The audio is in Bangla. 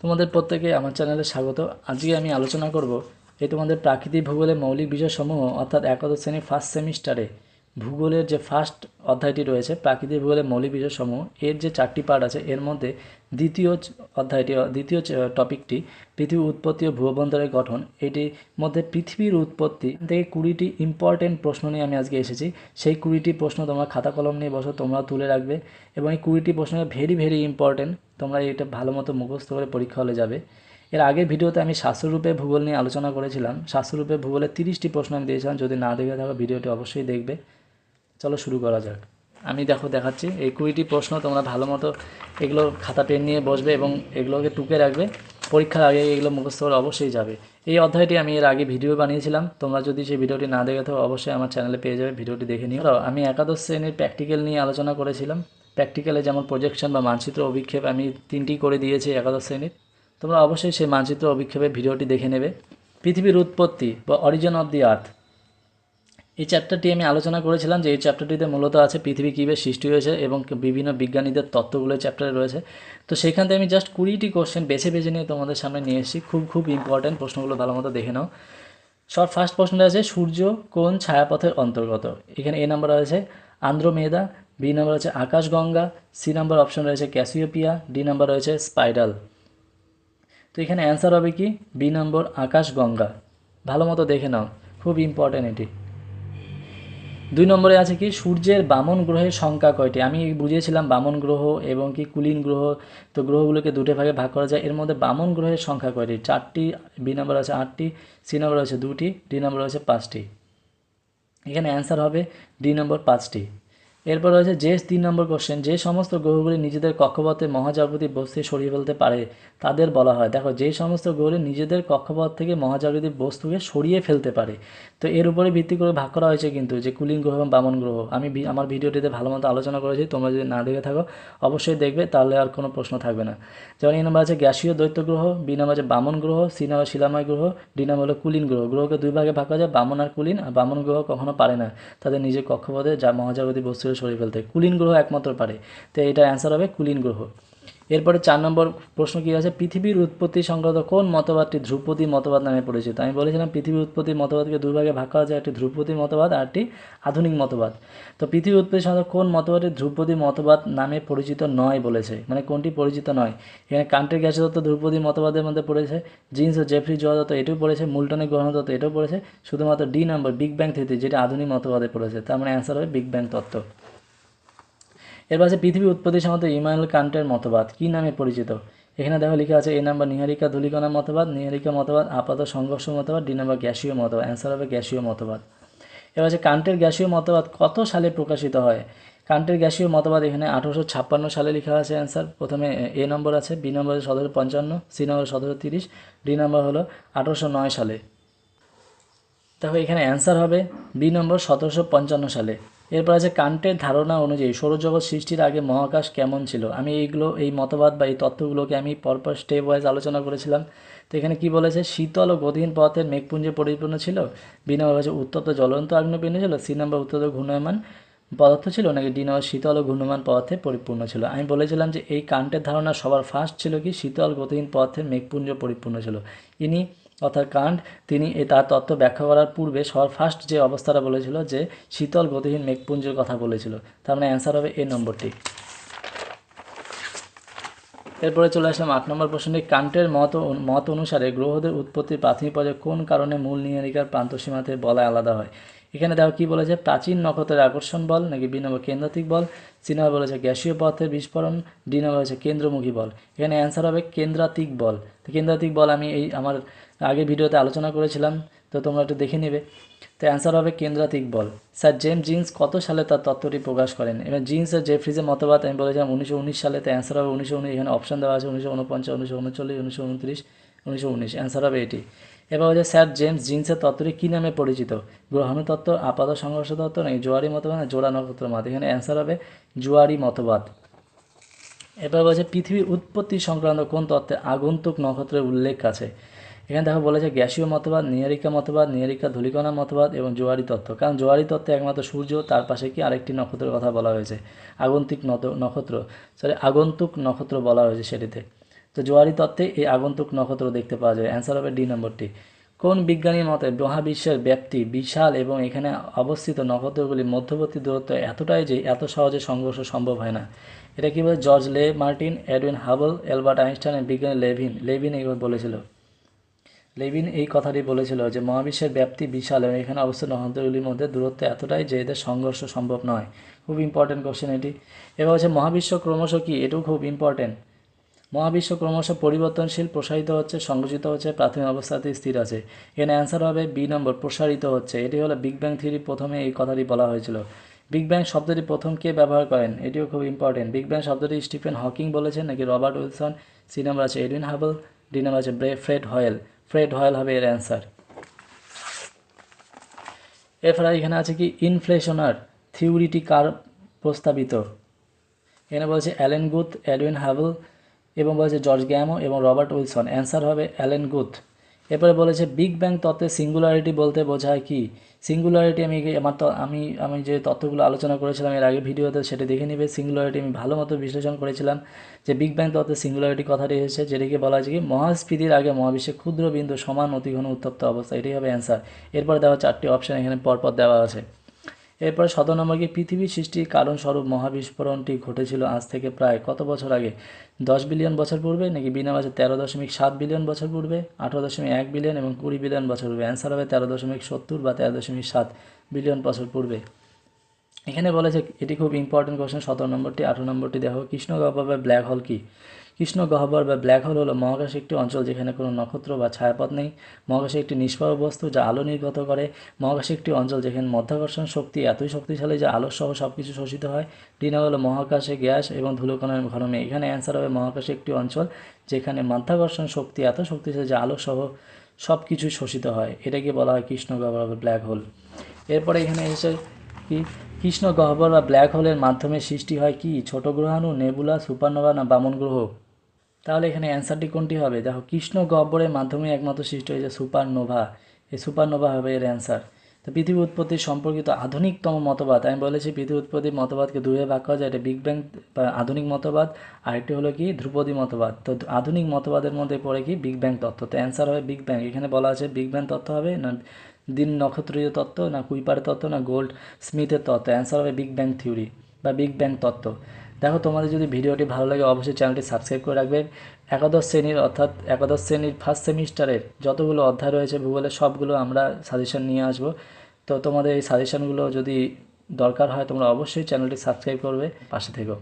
তোমাদের প্রত্যেকে আমার চ্যানেলে স্বাগত। আজকে আমি আলোচনা করব এই তোমাদের প্রাকৃতিক ভূগোলের মৌলিক বিষয়সমূহ অর্থাৎ একাদশ শ্রেণির ফার্স্ট সেমিস্টারে ভূগোলের যে ফার্স্ট অধ্যায়টি রয়েছে, প্রাকৃতিক ভূগোলের মৌলিক বিষয়সমূহ, এর যে চারটি পার্ট আছে, এর মধ্যে দ্বিতীয় অধ্যায়টি দ্বিতীয় টপিকটি পৃথিবীর উৎপত্তি ও ভূবন্তরের গঠন, এটির মধ্যে পৃথিবীর উৎপত্তি থেকে কুড়িটি ইম্পর্টেন্ট প্রশ্ন নিয়ে আমি আজকে এসেছি। সেই কুড়িটি প্রশ্ন তোমরা খাতা কলম নিয়ে বসো তোমরা তুলে রাখবে এবং এই কুড়িটি প্রশ্ন ভেরি ভেরি ইম্পর্টেন্ট তোমরা এটা ভালো মতো মুখস্থ করে পরীক্ষা হলে যাবে। এর আগের ভিডিওতে আমি শাস্ত্ররূপে ভূগোল নিয়ে আলোচনা করেছিলাম। শাস্ত্ররূপে ভূগোলের তিরিশটি প্রশ্ন আমি দিয়েছিলাম। যদি না দেখে থাকো, ভিডিওটি অবশ্যই দেখবে। চলো শুরু করা যাক। আমি দেখো দেখাচ্ছি, এই কুড়িটি প্রশ্ন তোমরা ভালো মতো এগুলো খাতা, পেন নিয়ে বসবে এবং এগুলোকে টুকে রাখবে। পরীক্ষার আগে এগুলো মুখস্থ করে অবশ্যই যাবে। এই অধ্যায়টি আমি এর আগে ভিডিও বানিয়েছিলাম, তোমরা যদি সেই ভিডিওটি না দেখে থাকো, অবশ্যই আমার চ্যানেলে পেয়ে যাবে, ভিডিওটি দেখে নিও। আমি একাদশ শ্রেণির প্র্যাকটিক্যাল নিয়ে আলোচনা করেছিলাম। প্র্যাকটিক্যালে যেমন প্রজেকশন বা মানচিত্র অভিক্ষেপ আমি তিনটি করে দিয়েছি একাদশ শ্রেণির। তোমরা অবশ্যই সেই মানচিত্র অভিক্ষেপের ভিডিওটি দেখে নেবে। পৃথিবীর উৎপত্তি বা অরিজিন অফ দি আর্থ এই চ্যাপ্টারটি আমি আলোচনা করেছিলাম যে এই চ্যাপ্টারটিতে মূলত আছে পৃথিবী কীভাবে সৃষ্টি হয়েছে এবং বিভিন্ন বিজ্ঞানীদের তত্ত্বগুলো চ্যাপ্টারে রয়েছে। তো সেখান থেকে আমি জাস্ট কুড়িটি কোশ্চেন বেছে বেছে নিয়ে তোমাদের সামনে নিয়ে এসেছি। খুব খুব ইম্পর্ট্যান্ট প্রশ্নগুলো ভালো মতো দেখে নাও। সব ফার্স্ট প্রশ্নটা আছে, সূর্য কোন ছায়াপথের অন্তর্গত? এখানে এ নাম্বার রয়েছে, আন্দ্রমেদা বি নাম্বার রয়েছে আকাশগঙ্গা সি নাম্বার অপশন রয়েছে ক্যাসিওপিয়া ডি নাম্বার রয়েছে স্পাইডাল তো এখানে অ্যান্সার হবে কি? বি নম্বর আকাশগঙ্গা। ভালো মতো দেখে নাও, খুব ইম্পর্ট্যান্ট এটি। দুই নম্বরে আছে কি, সূর্যের বামন গ্রহের সংখ্যা কয়টি? আমি বুঝিয়েছিলাম বামন গ্রহ এবং কি কুলিন গ্রহ। তো গ্রহগুলোকে দুটো ভাগে ভাগ করা যায়। এর মধ্যে বামন গ্রহের সংখ্যা কয়টি? চারটি, বি নম্বর আছে আটটি, সি নম্বর আছে দুটি, ডি নম্বর আছে পাঁচটি। এখানে অ্যান্সার হবে ডি নম্বর পাঁচটি। এরপর রয়েছে যে তিন নম্বর কোশ্চেন যে সমস্ত গ্রহগুলি নিজেদের কক্ষপথে মহাজাগতিক বস্তু সরিয়ে ফেলতে পারে, তাদের বলা হয়। দেখো, যে সমস্ত গ্রহগুলি নিজেদের কক্ষপথ থেকে মহাজাগতিক বস্তুকে সরিয়ে ফেলতে পারে, তো এর উপরে ভিত্তি করে ভাগ করা হয়েছে কিন্তু, যে কুলিন গ্রহ এবং বামন গ্রহ। আমি আমার ভিডিওটিতে ভালো মতো আলোচনা করেছি, তোমরা যদি না দেখে থাকো, অবশ্যই দেখবে, তাহলে আর কোনো প্রশ্ন থাকবে না। যেমন এই নাম্বার আছে গ্যাসীয় দৈত্য গ্রহ, বি নাম্বার আছে বামন গ্রহ, সি নাম্বার শিলাময় গ্রহ, ডি নাম্বার হলো কুলিন গ্রহ। গ্রহকে দুই ভাগে ভাগ করা যায়, বামন আর কুলিন আর বামন গ্রহ কখনো পারে না। তাদের নিজের কক্ষপথে যা মহাজাগতিক বস্তুকে সরিয়ে ফেলতে কুলিন গ্রহ একমাত্র পারে। তো এটা অ্যান্সার হবে কুলিন গ্রহ। এরপরে চার নম্বর প্রশ্ন কী আছে? পৃথিবীর উৎপত্তি সংক্রান্ত কোন মতবাদটি ধ্রুপদী মতবাদ নামে পরিচিত? আমি বলেছিলাম পৃথিবীর উৎপত্তি মতবাদকে দুই ভাগে করা যায়। একটি ধ্রুপদী মতবাদ, আর একটি আধুনিক মতবাদ। তো পৃথিবীর উৎপত্তি সংক্রান্ত কোন মতবাদটি ধ্রুপদী মতবাদ নামে পরিচিত নয় বলেছে? মানে কোনটি পরিচিত নয়? এখানে কান্টের গ্যাসের তত্ত্ব ধ্রুপদী মতবাদের মধ্যে পড়েছে, জিন্স ও জেফ্রি জোয়া তত্ত্ব এটাও পড়েছে মুলটনের তত্ত্ব এটাও পড়েছে, শুধুমাত্র D number big bang theory যেটা আধুনিক মতবাদে পড়েছে। তার মানে অ্যান্সার হবে বিগ ব্যাং তত্ত্ব। এরপর আছে পৃথিবীর উৎপত্তি সম্বন্ধে ইমানুয়েল কান্টের মতবাদ। কী নামে পরিচিত? এখানে দেখো লেখা আছে, এ নাম্বার নিহারিকা ধূলিকণা মতবাদ, নিহারিকা মতবাদ, আপাত সংঘর্ষ মতবাদ, ডি নাম্বার গ্যাসীয় মতবাদ, অ্যান্সার হবে গ্যাসীয় মতবাদ। এবার আছে কান্টের গ্যাসীয় মতবাদ কত সালে প্রকাশিত হয়? কান্টের গ্যাসীয় মতবাদ এখানে আঠারোশো ছাপ্পান্ন সালে লেখা আছে অ্যান্সার। প্রথমে এ নম্বর আছে, বি নম্বর সতেরো পঞ্চান্ন, সি নম্বর সতেরো তিরিশ, ডি নম্বর হলো আঠারোশো নয় সালে। দেখো এখানে অ্যান্সার হবে বি নম্বর সতেরোশো পঞ্চান্ন সালে। এরপর আছে কান্টের ধারণা অনুযায়ী সৌরজগৎ সৃষ্টির আগে মহাকাশ কেমন ছিল? আমি এইগুলো, এই মতবাদ বা এই তত্ত্বগুলোকে আমি পরপর স্টেপ ওয়াইজ আলোচনা করেছিলাম। তো এখানে কি বলেছে? শীতল ও গতিহীন পদার্থের মেঘপুঞ্জে পরিপূর্ণ ছিল? বি নম্বর হচ্ছে উত্তপ্ত জ্বলন্ত আগ্নেয়পিণ্ড ছিল? সি নম্বর উত্তপ্ত ঘূর্ণায়মান পদার্থ ছিল নাকি ডি নম্বর শীতল ও ঘূর্ণমান পদার্থে পরিপূর্ণ ছিল? আমি বলেছিলাম যে এই কান্টের ধারণা সবার ফার্স্ট ছিল কি? শীতল গতিহীন পদার্থের মেঘপুঞ্জ পরিপূর্ণ ছিল। ইনি অর্থাৎ কান্ট তিনি তার তত্ত্ব ব্যাখ্যা করার পূর্বে সবার ফার্স্ট যে অবস্থাটা বলেছিল যে শীতল গতিহীন মেঘপুঞ্জের কথা বলেছিল, তার মানে অ্যান্সার হবে এ নম্বরটি। এরপরে চলে আসলাম আট নম্বর প্রশ্নে কান্টের মত মত অনুসারে গ্রহদের উৎপত্তির প্রাথমিক পর্যায়ে কোন কারণে মূল নিহারিকার প্রান্তসীমাতে বলা আলাদা হয়? এখানে দেখো কি বলেছে? প্রাচীন নক্ষত্রের আকর্ষণ বল নাকি বি নম্বর কেন্দ্রাতিক বল? সি নম্বর বলেছে গ্যাসীয় পদার্থের বিস্ফোরণ, ডি নম্বর হচ্ছে কেন্দ্রমুখী বল। এখানে অ্যান্সার হবে কেন্দ্রাতিক বল। তো কেন্দ্রাতিক বল আমি এই আমার আগে ভিডিওতে আলোচনা করেছিলাম, তো তোমরা একটু দেখে নেবে। তো অ্যান্সার হবে কেন্দ্রাতিক বল। স্যার জেমস জিন্স কত সালে তার তত্ত্বটি প্রকাশ করেন? এবার জিন্স আর জেফ্রিজের মতবাদ আমি বলেছিলাম উনিশশো উনিশ সালে, তো অ্যান্সার হবে উনিশশো উনিশ। এখানে অপশান দেওয়া আছে উনিশশো উনপঞ্চাশ, উনিশশো উনচল্লিশ, উনিশশো উনত্রিশ, উনিশশো উনিশ। অ্যান্সার হবে এটি। এবার হচ্ছে স্যার, জেমস জিন্সের তত্ত্বটি কী নামে পরিচিত? গ্রহণ তত্ত্ব আপাত সংঘর্ষ তত্ত্ব নাকি জোয়ারি মতবাদ না জোড়া নক্ষত্র মত। এখানে অ্যান্সার হবে, জোয়ারি মতবাদ। এবার বলছে, পৃথিবীর উৎপত্তি সংক্রান্ত কোন তত্ত্বে আগন্তুক নক্ষত্রের উল্লেখ আছে? এখানে দেখো, বলেছে, গ্যাসীয় মতবাদ নিহারিকা মতবাদ নিহারিকা ধূলিকণা মতবাদ এবং জোয়ারি তত্ত্ব। কারণ জোয়ারি তত্ত্বে একমাত্র সূর্য, তার পাশে কি আরেকটি নক্ষত্রের কথা বলা হয়েছে? আগন্তুক নত- নক্ষত্র সরি আগন্তুক নক্ষত্র বলা হয়েছে সেটিতে। তো জোয়ারি তত্ত্বে এই আগন্তুক নক্ষত্র দেখতে পাওয়া যায়। অ্যান্সার হবে ডি নম্বরটি। কোন বিজ্ঞানীর মতে মহাবিশ্বের ব্যাপ্তি বিশাল এবং এখানে অবস্থিত নক্ষত্রগুলির মধ্যবর্তী দূরত্ব এতটাই যে এত সহজে সংঘর্ষ সম্ভব হয় না। এটা কি বলে? George Lemaitre Edwin Hubble, Albert Einstein এবং বিজ্ঞানী লেভিন। লেভিন এইভাবে বলেছিল। লেভিন এই কথাটি বলেছিল যে মহাবিশ্বের ব্যাপ্তি বিশাল এবং এখানে অবস্থিত নক্ষত্রগুলির মধ্যে দূরত্ব এতটাই যে এদের সংঘর্ষ সম্ভব নয়। খুব ইম্পর্টেন্ট কোশ্চেন এটি। এবার হচ্ছে মহাবিশ্ব ক্রমশ কি? এটাও খুব ইম্পর্টেন্ট মহাবিশ্ব ক্রমশ পরিবর্তনশীল, প্রসারিত হচ্ছে, সংকুচিত হচ্ছে, প্রাথমিক অবস্থাতেই স্থির আছে। এখানে অ্যান্সার হবে বি নম্বর প্রসারিত হচ্ছে। এটি হলো বিগ ব্যাং থিওরি প্রথমে এই কথাটি বলা হয়েছিল। বিগ ব্যাং শব্দটি প্রথম কে ব্যবহার করেন? এটিও খুব ইম্পর্টেন্ট বিগ ব্যাং শব্দটি স্টিফেন হকিং বলেছেন, নাকি রবার্ট উইলসন সি নম্বর আছে এডুইন হাবল ডি নম্বর আছে ফ্রেড হয়েল। ফ্রেড হয়েল হবে এর অ্যান্সার এরপরে এখানে আছে কি? ইনফ্লেশনার থিওরিটি কার প্রস্তাবিত? এখানে বলছে অ্যালেন গুথ এডউইন হাবল এবং বলেছে জর্জ গ্যামো এবং রবার্ট উইলসন। অ্যান্সার হবে অ্যালেন গুথ। এরপরে বলেছে, বিগ ব্যাং তত্ত্বে সিঙ্গুলারিটি বলতে বোঝায় কি? সিঙ্গুলারিটি আমি আমার আমি আমি যে তত্ত্বগুলো আলোচনা করেছিলাম এর আগে ভিডিওতে সেটা দেখে নেবে। সিঙ্গুলারিটি আমি ভালো মতো বিশ্লেষণ করেছিলাম যে বিগ ব্যাং তত্ত্বে সিঙ্গুলারিটি কথাটি এসেছে যেটিকে বলা হয়েছে কি, মহাস্ফীতির আগে মহাবিশ্বে ক্ষুদ্র বিন্দু সমান অতিঘন উত্তপ্ত অবস্থা। এটাই হবে অ্যান্সার। এরপরে দেওয়া চারটি অপশান এখানে পরপর দেওয়া আছে। এরপরে সতেরো নম্বর কি পৃথিবী সৃষ্টির কারণস্বরূপ মহাবিস্ফোরণটি ঘটেছিল আজ থেকে প্রায় কত বছর আগে? দশ বিলিয়ন বছর পূর্বে নাকি বিনা বাজে তেরো দশমিক সাত বিলিয়ন বছর পূর্বে? আঠারো দশমিক এক বিলিয়ন এবং কুড়ি বিলিয়ন বছর পূর্বে। অ্যান্সার হবে তেরো দশমিক সত্তর বা তেরো দশমিক সাত বিলিয়ন বছর পূর্বে। এখানে বলেছে এটি খুব ইম্পর্টেন্ট কোশ্চেন সতেরো নম্বরটি, আঠারো নম্বরটি। দেখো, কৃষ্ণ গহ্বর বা ব্ল্যাক হোল কি? কৃষ্ণ গহ্বর বা ব্ল্যাক হোল হলো মহাকাশে একটি অঞ্চল যেখানে কোনো নক্ষত্র বা ছায়াপথ নেই। মহাকাশে একটি নিষ্প্রভ বস্তু যা আলো নির্গত করে। মহাকাশে একটি অঞ্চল যেখানে মধ্যাকর্ষণ শক্তি এতই শক্তিশালী যে আলো সহ সব কিছু শোষিত হয়। ডিনা হলো মহাকাশে গ্যাস এবং ধুলোকণার ঘনমে। এখানে অ্যান্সার হবে মহাকাশে একটি অঞ্চল যেখানে মাধ্যাকর্ষণ শক্তি এত শক্তিশালী যে আলো সহ সব কিছুই শোষিত হয়। এটাকে বলা হয় কৃষ্ণ গহ্বর বা ব্ল্যাক হোল এরপরে এখানে এসে কি? কৃষ্ণ গহ্বর বা ব্ল্যাক হোলের মাধ্যমে সৃষ্টি হয় কি? ছোট গ্রহাণু, নেবুলা, সুপারনোভা না বামন গ্রহ? তাহলে এখানে অ্যান্সারটি কোনটি হবে? দেখো, কৃষ্ণ গহ্বরের মাধ্যমে একমাত্র সৃষ্টি হয়েছে সুপারনোভা। এই সুপারনোভা হবে এর অ্যান্সার। তো পৃথিবী উৎপত্তি সম্পর্কিত আধুনিকতম মতবাদ, আমি বলেছি পৃথিবী উৎপত্তির মতবাদকে দুয়ে ভাগ করা যায়, এটা বিগ ব্যাং বা আধুনিক মতবাদ, আরেকটি হলো কি? ধ্রুপদী মতবাদ। তো আধুনিক মতবাদের মধ্যে পড়ে কি? বিগ ব্যাং তত্ত্ব। তো অ্যান্সার হবে বিগ ব্যাং এখানে বলা আছে বিগ ব্যাং তত্ত্ব হবে না দিন নক্ষত্রীয় তত্ত্ব, না কুইপারের তত্ত্ব, না গোল্ড স্মিথের তত্ত্ব। অ্যান্সার হবে বিগ ব্যাং থিওরি বা বিগ ব্যাং তত্ত্ব। দেখো, তোমাদের যদি ভিডিওটি ভালো লাগে, অবশ্যই চ্যানেলটি সাবস্ক্রাইব করে রাখবে। একাদশ শ্রেণির অর্থাৎ একাদশ শ্রেণির ফার্স্ট সেমিস্টারের যতগুলো অধ্যায় রয়েছে, ভূগোলের সবগুলো আমরা সাজেশন নিয়ে আসব। তো তোমাদের এই সাজেশনগুলো যদি দরকার হয়, তোমরা অবশ্যই চ্যানেলটি সাবস্ক্রাইব করবে। পাশে থেকো।